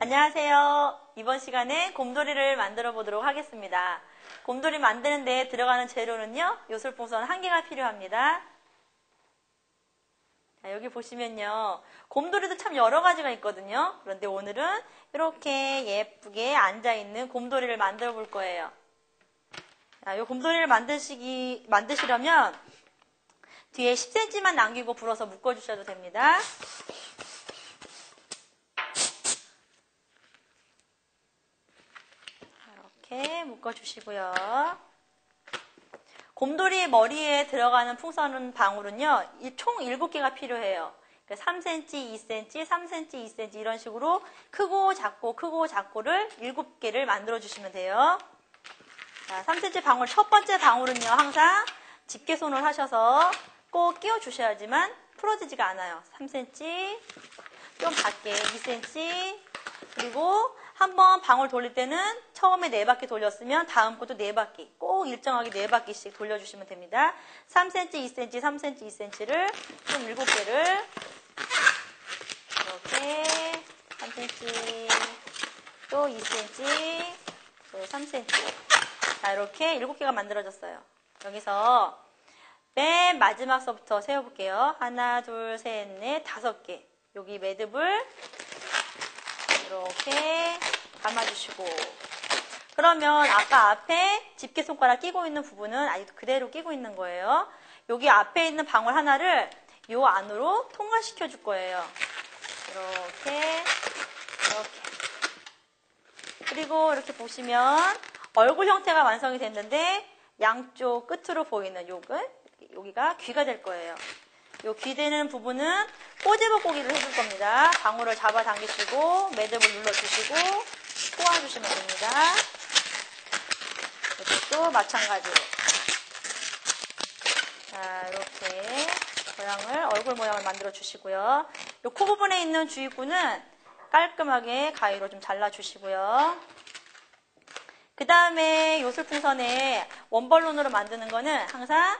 안녕하세요. 이번 시간에 곰돌이를 만들어 보도록 하겠습니다. 곰돌이 만드는 데 들어가는 재료는요, 요술봉선 한 개가 필요합니다. 자, 여기 보시면요, 곰돌이도 참 여러 가지가 있거든요. 그런데 오늘은 이렇게 예쁘게 앉아있는 곰돌이를 만들어 볼 거예요. 자, 이 곰돌이를 만드시기, 만드시려면 뒤에 10cm만 남기고 불어서 묶어주셔도 됩니다. 이렇게 묶어주시고요. 곰돌이 머리에 들어가는 풍선 방울은요, 총 7개가 필요해요. 3cm, 2cm, 3cm, 2cm 이런 식으로 크고 작고 크고 작고를 7개를 만들어 주시면 돼요. 자, 3cm 방울 첫 번째 방울은요, 항상 집게손을 하셔서 꼭 끼워 주셔야지만 풀어지지가 않아요. 3cm, 좀 작게 2cm, 그리고 한번 방울 돌릴 때는 처음에 네 바퀴 돌렸으면 다음 것도 네 바퀴 꼭 일정하게 네 바퀴씩 돌려주시면 됩니다. 3cm, 2cm, 3cm, 2cm를 총 7개를 이렇게 3cm 또 2cm 또 3cm 자 이렇게 7개가 만들어졌어요. 여기서 맨 마지막서부터 세워볼게요. 하나, 둘, 셋, 넷, 다섯 개. 여기 매듭을 이렇게 감아주시고 그러면 아까 앞에 집게 손가락 끼고 있는 부분은 아직도 그대로 끼고 있는 거예요. 여기 앞에 있는 방울 하나를 요 안으로 통과시켜 줄 거예요. 이렇게 이렇게 그리고 이렇게 보시면 얼굴 형태가 완성이 됐는데 양쪽 끝으로 보이는 요건 여기가 귀가 될 거예요. 요 귀되는 부분은 꼬집어 고기를 해줄 겁니다. 방울을 잡아 당기시고 매듭을 눌러주시고 꼬아주시면 됩니다. 이것도 마찬가지로 자 이렇게 모양을 얼굴 모양을 만들어 주시고요. 요코 부분에 있는 주입구는 깔끔하게 가위로 좀 잘라 주시고요. 그 다음에 요술풍선에 원벌론으로 만드는 거는 항상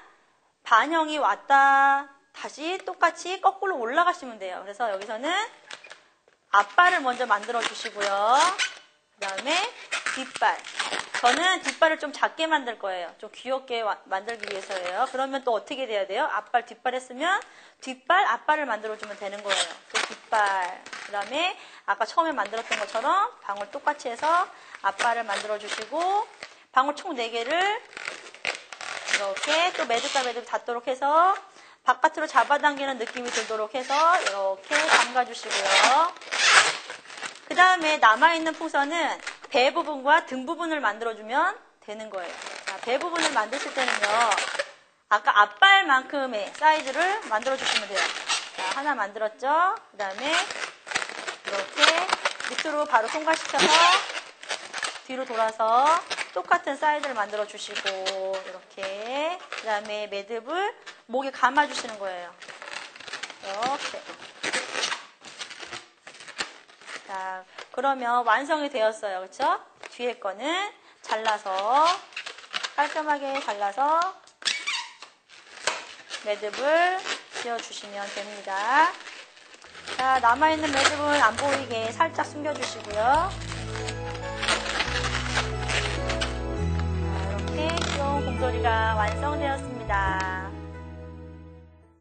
반영이 왔다 다시 똑같이 거꾸로 올라가시면 돼요. 그래서 여기서는 앞발을 먼저 만들어 주시고요. 그 다음에 뒷발. 저는 뒷발을 좀 작게 만들 거예요. 좀 귀엽게 만들기 위해서예요. 그러면 또 어떻게 돼야 돼요? 앞발, 뒷발 했으면 뒷발, 앞발을 만들어주면 되는 거예요. 또 뒷발. 그 다음에 아까 처음에 만들었던 것처럼 방울 똑같이 해서 앞발을 만들어주시고 방울 총 4개를 이렇게 또 매듭과 매듭 닿도록 해서 바깥으로 잡아당기는 느낌이 들도록 해서 이렇게 담가주시고요. 그 다음에 남아있는 풍선은 배 부분과 등 부분을 만들어주면 되는 거예요. 자, 배 부분을 만드실 때는요. 아까 앞발만큼의 사이즈를 만들어주시면 돼요. 자, 하나 만들었죠? 그 다음에 이렇게 밑으로 바로 통과시켜서 뒤로 돌아서 똑같은 사이즈를 만들어 주시고 이렇게 그 다음에 매듭을 목에 감아 주시는 거예요. 이렇게 자 그러면 완성이 되었어요. 그렇죠? 뒤에 거는 잘라서 깔끔하게 잘라서 매듭을 지어주시면 됩니다. 자, 남아있는 매듭은 안 보이게 살짝 숨겨주시고요. 자, 이렇게 귀여운 곰돌이가 완성되었습니다.